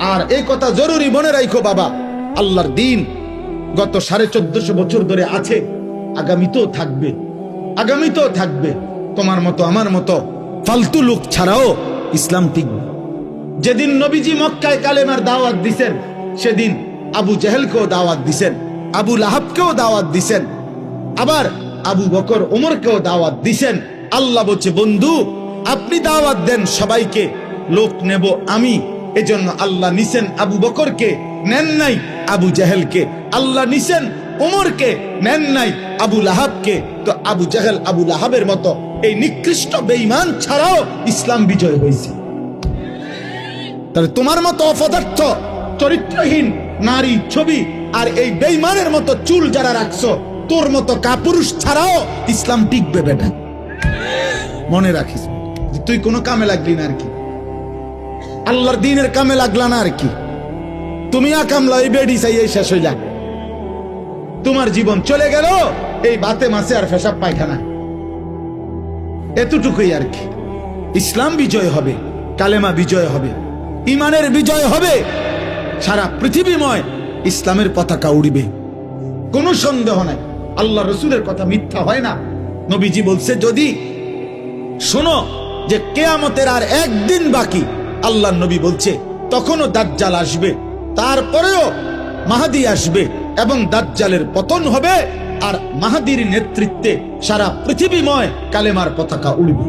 আর এই কথা জরুরি মনে রাখো বাবা। আল্লাহর দিন গত সাড়ে চোদ্দশো বছর ধরে আছে। আগামীতেও থাকবে। আগামীতেও থাকবে। তোমার মতো, আমার মতো ফালতু লোক ছাড়াও ইসলাম টিকবে। যেদিন নবীজি মক্কায় কালেমার দাওয়াত দিছেন, সেদিন আবু জেহেলকেও দাওয়াত দিছেন, আবু লাহাবকেও দাওয়াত দিছেন, আবার আবু বকর ওমরকেও দাওয়াত দিছেন। আল্লাহ বলছে, বন্ধু, আপনি দাওয়াত দেন সবাইকে, লোক নেব আমি। এজন্য আল্লাহ নিছেন আবু বকরকে, নেন নাই আবু জাহেলকে। আল্লাহ নিছেন ওমরকে নেন নাই আবু লাহাবকে। তো আবু জাহেল আবু লাহাবের মতো এই নিকৃষ্ট বেঈমান ছাড়াও ইসলাম বিজয় হয়েছে। তাহলে তোমার মতো অপদার্থ, চরিত্রহীন নারী ছবি আর এই বেইমানের মতো চুল যারা রাখছো, তোর মতো কাপুরুষ ছাড়াও ইসলাম টিকবে বেটা। মনে রাখিস তুই কোনো কামে লাগলি না আর কি। আল্লাহর দিনের কামে লাগলা না আর কি? তুমি কামলা এই বেডি চাই, এই শেষ হইলা। তোমার জীবন চলে গেল, এই বাতে মাসে আর ফেসাব পায়খানা। এতটুকুই আর কি। ইসলাম বিজয় হবে, কালেমা বিজয় হবে, ইমানের বিজয় হবে, সারা পৃথিবীময় ইসলামের পতাকা উড়িবে। কোনো সন্দেহ নাই, আল্লাহ রসুলের কথা মিথ্যা হয় না। নবীজি বলছে, যদি শোনো যে কেয়ামতের আর একদিন বাকি আল্লাহ নবী বলছে, তখনও দাজ্জাল আসবে, তারপরেও মাহাদি আসবে এবং দাজ্জালের পতন হবে আর মাহাদির নেতৃত্বে সারা পৃথিবীময় কালেমার পতাকা উড়বে।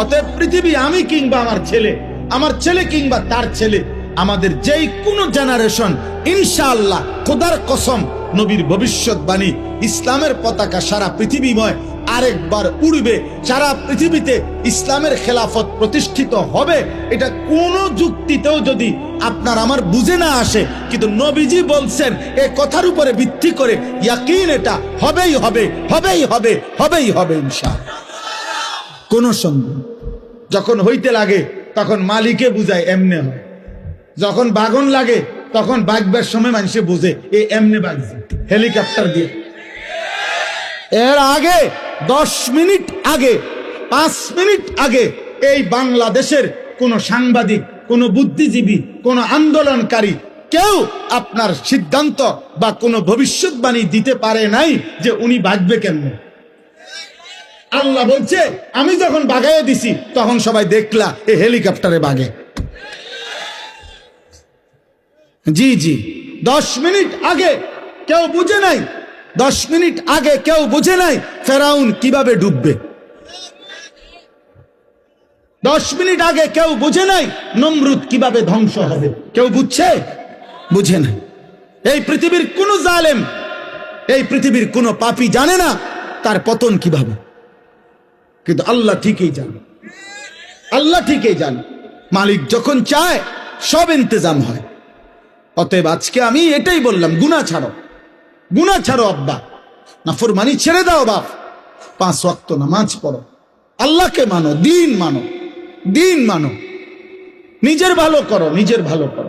অতএব পৃথিবী আমি কিংবা আমার ছেলে আমার ছেলে কিংবা তার ছেলে, আমাদের যেই কোন জেনারেশন ইনশাআল্লাহ খোদার কসম নবীর ভবিষ্যৎবাণী, ইসলামের পতাকা সারা পৃথিবীময় আরেকবার উড়বে, সারা পৃথিবীতে ইসলামের খেলাফত প্রতিষ্ঠিত হবে। এটা কোন যুক্তিতেও যদি আপনার আমার বুঝে না আসে, কিন্তু নবীজি বলছেন, এ কথার উপরে ভিত্তি করে ইয়াকিন এটা হবেই হবে হবেই হবে হবেই হবে ইনশাআল্লাহ। কোনো সন্দেহ যখন হইতে লাগে, তখন মালিকে বুঝায়, এমনে হয়। যখন বাগন লাগে, তখন বাগবার সময় মানুষে বুঝে, এ এমনে বাগছে। হেলিকপ্টার দিয়ে। এর আগে দশ মিনিট আগে, পাঁচ মিনিট আগে এই বাংলাদেশের কোন সাংবাদিক, কোন বুদ্ধিজীবী, কোন আন্দোলনকারী কেউ আপনার সিদ্ধান্ত বা কোনো ভবিষ্যৎবাণী দিতে পারে নাই যে উনি বাঁচবে কেমনে আল্লাহ বলছে, আমি যখন বাগাইয়ে দিছি, তখন সবাই দেখলা এই হেলিকপ্টারে বাগে। জি জি। দশ মিনিট আগে কেউ বুঝে নাই, দশ মিনিট আগে কেউ বুঝে নাই ফেরাউন কীভাবে ডুববে? দশ মিনিট আগে কেউ বুঝে নাই নমরুদ কীভাবে ধ্বংস হবে। কেউ বুঝছে? বুঝে না এই পৃথিবীর কোন জালেম, এই পৃথিবীর কোন পাপী জানে না তার পতন কীভাবে। কিন্তু আল্লাহ ঠিকই জানে। আল্লাহ ঠিকই জানে। মালিক যখন চায়, সব ইন্তজাম হয়। অতএব আজকে আমি এটাই বললাম গুণা ছাড়ো। গুণা ছাড়ো আব্বা। না ফুরমানি ছেড়ে দাও বাপ। পাঁচ ওয়াক্ত নামাজ পড়ো। আল্লাহকে মানো, দিন মানো দিন মানো। নিজের ভালো করো, নিজের ভালো করো।